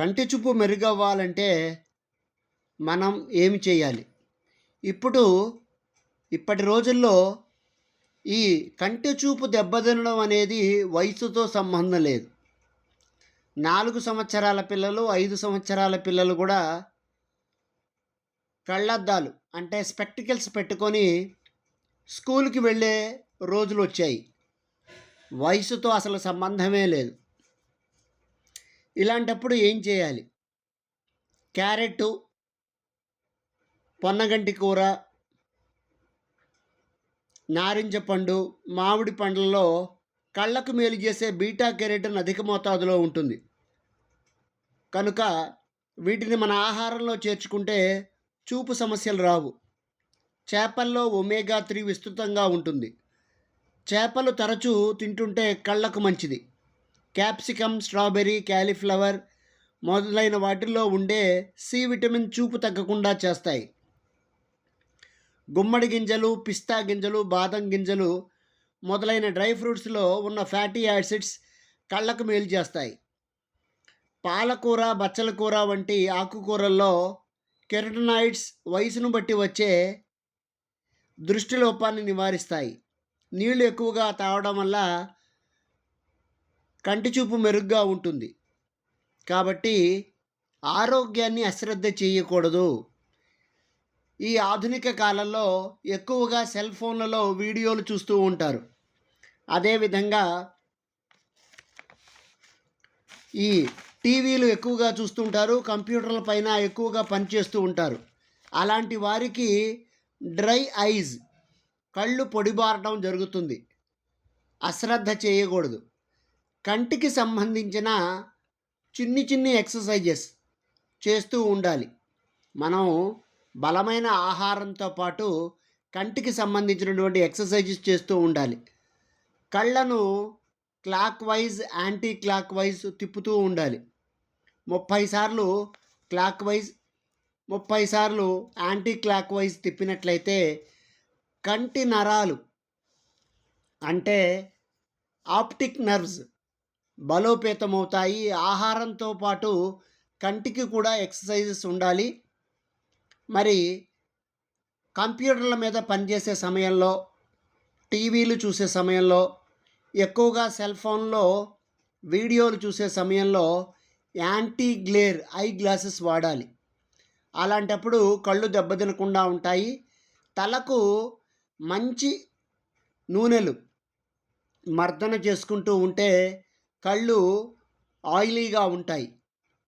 కంటి చూపు మెరుగవ్వాలంటే మనం ఏమి చేయాలి? ఇప్పుడు ఇప్పటి రోజుల్లో ఈ కంటి చూపు దెబ్బతినడం అనేది వయసుతో సంబంధం లేదు. నాలుగు సంవత్సరాల పిల్లలు ఐదు సంవత్సరాల పిల్లలు కూడా కళ్ళద్దాలు అంటే స్పెక్టికల్స్ పెట్టుకొని స్కూల్కి వెళ్ళే రోజులు వచ్చాయి. వయసుతో అసలు సంబంధమే లేదు. ఇలాంటప్పుడు ఏం చేయాలి? క్యారెట్ పొన్నగంటి కూర నారింజ పండు మామిడి పండ్లలో కళ్ళకు మేలు చేసే బీటా కెరటిన్ అధిక మోతాదులో ఉంటుంది. కనుక వీటిని మన ఆహారంలో చేర్చుకుంటే చూపు సమస్యలు రావు. చేపల్లో ఒమేగా త్రీ విస్తృతంగా ఉంటుంది. చేపలు తరచూ తింటుంటే కళ్ళకు మంచిది. క్యాప్సికమ్ స్ట్రాబెర్రీ క్యాలీఫ్లవర్ మొదలైన వాటిల్లో ఉండే సి విటమిన్ చూపు తగ్గకుండా చేస్తాయి. గుమ్మడి గింజలు పిస్తా గింజలు బాదం గింజలు మొదలైన డ్రై ఫ్రూట్స్లో ఉన్న ఫ్యాటీ యాసిడ్స్ కళ్ళకు మేలు చేస్తాయి. పాలకూర బచ్చల కూర వంటి ఆకుకూరల్లో కెరటనాయిడ్స్ వయసును బట్టి వచ్చే దృష్టిలోపాన్ని నివారిస్తాయి. నీళ్ళు ఎక్కువగా తాగడం వల్ల కంటి చూపు మెరుగ్గా ఉంటుంది. కాబట్టి ఆరోగ్యాన్ని అశ్రద్ధ చేయకూడదు. ఈ ఆధునిక కాలంలో ఎక్కువగా సెల్ ఫోన్లలో వీడియోలు చూస్తూ ఉంటారు. అదేవిధంగా ఈ టీవీలు ఎక్కువగా చూస్తుంటారు కంప్యూటర్ల పైన ఎక్కువగా పనిచేస్తూ ఉంటారు. అలాంటి వారికి డ్రై ఐజ్ కళ్ళు పొడిబారటం జరుగుతుంది. అశ్రద్ధ చేయకూడదు. కంటికి సంబంధించిన చిన్ని చిన్ని ఎక్సర్సైజెస్ చేస్తూ ఉండాలి. మనం బలమైన ఆహారంతో పాటు కంటికి సంబంధించినటువంటి ఎక్సర్సైజెస్ చేస్తూ ఉండాలి. కళ్ళను clockwise anti clock wise తిప్పుతూ ఉండాలి. ముప్పై సార్లు క్లాక్ వైజ్ ముప్పై సార్లు యాంటీ క్లాక్ వైజ్ తిప్పినట్లయితే కంటి నరాలు అంటే ఆప్టిక్ నర్వ్స్ బలోపేతమవుతాయి. ఆహారంతో పాటు కంటికి కూడా ఎక్సర్సైజెస్ ఉండాలి. మరి కంప్యూటర్ల మీద పనిచేసే సమయంలో టీవీలు చూసే సమయంలో ఎక్కువగా సెల్ ఫోన్లో వీడియోలు చూసే సమయంలో యాంటీ గ్లేర్ ఐ గ్లాసెస్ వాడాలి. అలాంటప్పుడు కళ్ళు దెబ్బతినకుండా ఉంటాయి. తలకు మంచి నూనెలు మర్దన చేసుకుంటూ ఉంటే కళ్ళు ఆయిలీగా ఉంటాయి.